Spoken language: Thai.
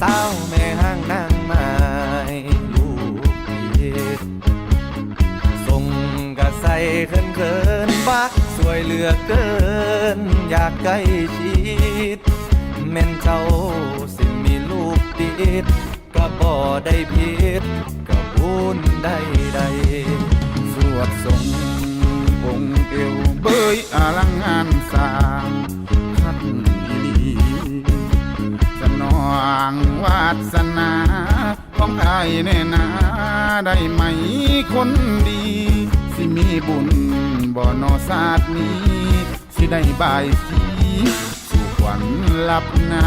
สาแม่ห้างนางไม้ลูกผิดส่งกะใส่เขินเขินๆบักสวยเหลือเกิน อยากใกล้ชิดแม่นเจ้าสิมีลูกติดก็บ่ได้ผิดก็บุญได้ใดสวดทรงองค์เอวเบยอลังงานสา สนาของไอ้ายแน่นาได้ไหมคนดี สิมีบุญบ่นอศาสตร์นี้ สิได้บายสีสู่ขวัญลับนา